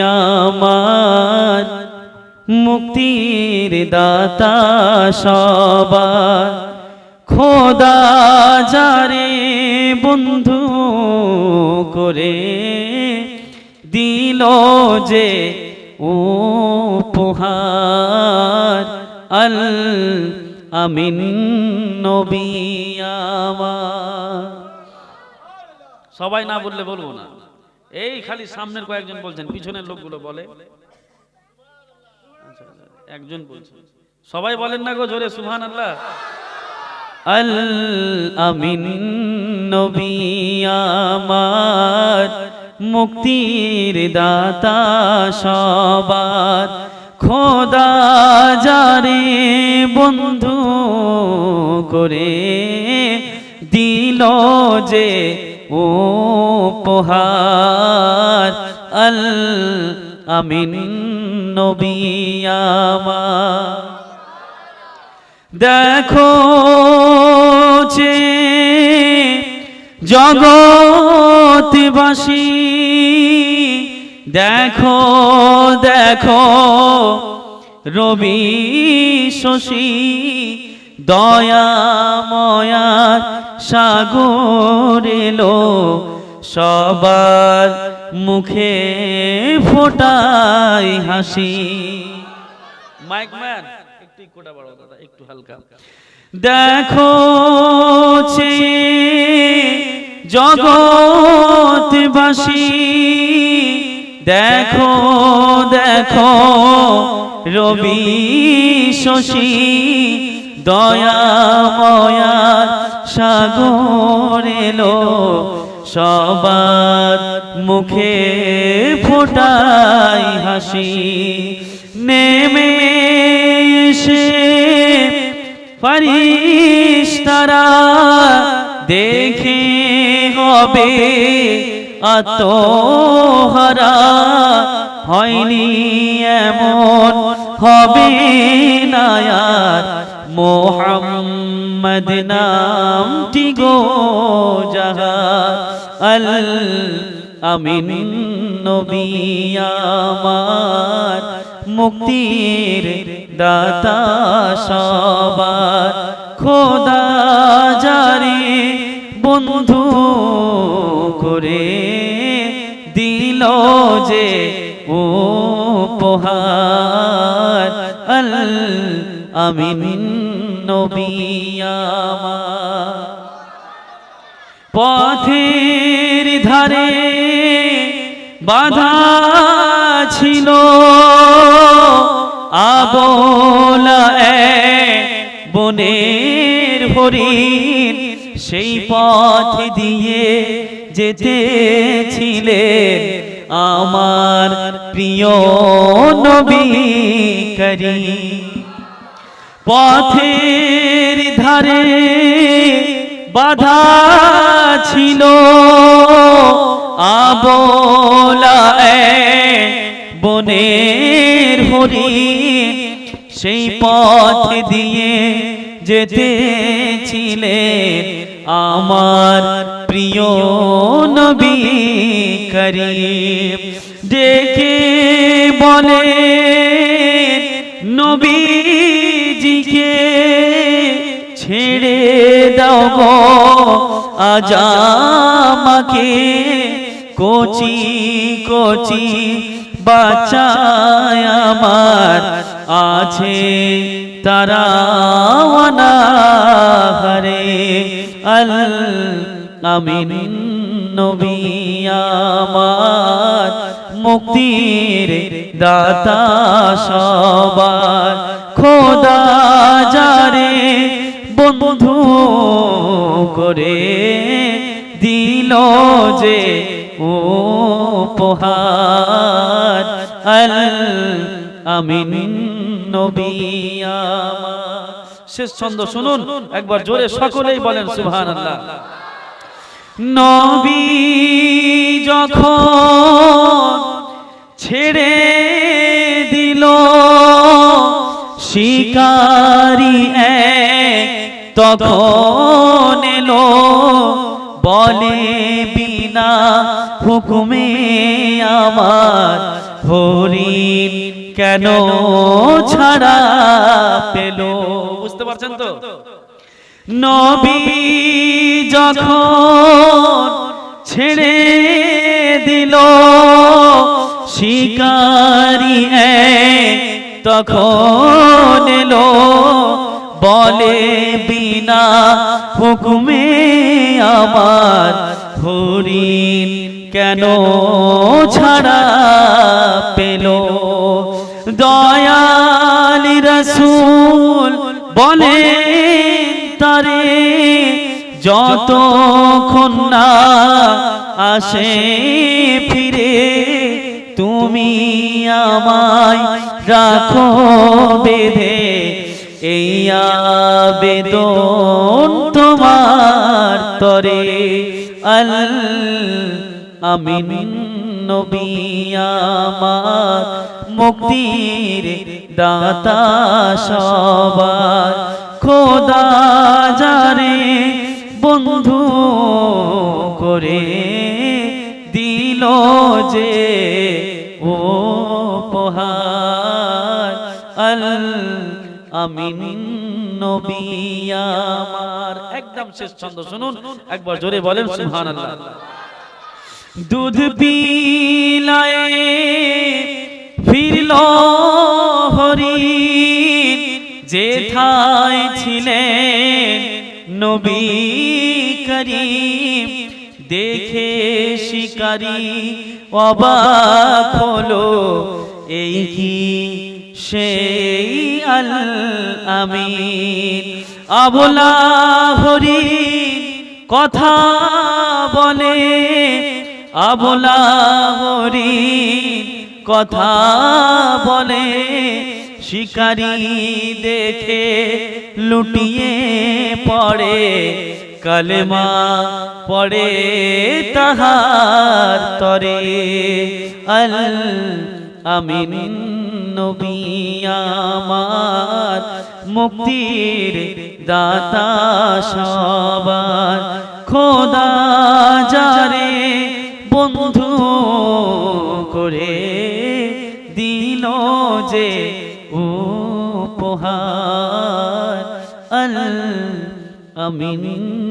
আমার মুক্তির দাতা সবার। খোদা যারে বন্ধু করে দিল যে ও পোহার আল আমিন নবী আমার। সবাই না বললে বলব না। এই খালি সামনের কয়েকজন বলছেন পিছনের লোকগুলো বলে। আচ্ছা, আচ্ছা, একজন বলছেন সবাই বলেন না গো জোরে সুহান আল্লাহ আল আমিন নবী আমার মুক্তির দাতা সবার। খোদা যারে বন্ধু করে দিল যে ও পোহার আল আমিন নবী দেখো যে জগৎবাসী দেখো দেখো রবি শশী দয়াময়া সাগর এলো, সবার মুখে ফোটাই হাসি। মাইক একটু কোটা বড় দাদা, একটু হালকা। দেখো জগৎবাসী। দেখো দেখো রবি শশী। দয়াময়া সাগর এলো, সবার মুখে ফোটাই হাসি। নেমে এসে ফারিস্তারা দেখে হবে আত্মহারা। হয়নি এমন হবে না মোহাম্মদ নামটি গো যাহা আল আমিন নবী আমার মুক্তির দাতা সবার খোদা জারি বন্ধু করে দিল যে ও পোহার আল আমিন নবী আমার। পথের ধারে বাধা ছিল। আবলা বনের হরিণ সেই পথ দিয়ে যেতেছিলেন আমার প্রিয় নবী করিম। পথের ধারে বাধা ছিল। আবলা বনের হরি সেই পথ দিয়ে যেতেছিলেন আমার প্রিয় নবী করিম। ডেকে ছেড়ে দাও গো আজ আমাকে কচি কচি বাচ্চায় আমার আছে তারা হরে আল আমিন নবী আমার মুক্তির দাতা সবার খোদা বন্ধু করে দিল যে ও পোহার আল আমিন নবী আমার। শেষ ছন্দ শুনুন, একবার জোরে সকলেই বলেন সুবহানাল্লাহ। নবী যখন ছেড়ে দিল, শিকারি এক তখন এলো, বলে, বিনা হুকুমে আমার হরিণ কেন ছাড়া পেল? বুঝতে পারছেন তো? নবী যখন ছেড়ে দিল, শিকারি তখন এলো বলে বিনা হুকুমে আমার হরিণ কেন ছাড়া পেল? দয়ালি রসুল বলে তারে যতক্ষণ না আসে ফিরে, তুমি আমায় রাখো বেঁধে। এই আবেদন তোমার তরে। আল আমিন নবী আমার মুক্তির দাতা সবার। খোদা যারে বন্ধু করে দিল যে ও পোহার আল আমিন নবী একদম শেষ ছন্দ শুনুন, একবার জোরে বলেন, সুবহানাল্লাহ। দুধ পিলায় ফিরল হরিণ, যেথায় ছিলেন নবী করিম। দেখে শিকারি অবাক হলো, এই কি সেই আল আমিন। আবলা হরিণ কথা বলে, আবলা হরিণ কথা বলে, শিকারি দেখে লুটিয়ে পড়ে, কালেমা পড়ে তাহার তরে। আল আমিন নবী আমার মুক্তির দাতা সবার। খোদা যারে বন্ধু করে দিল যে উপহার। আল আমিন।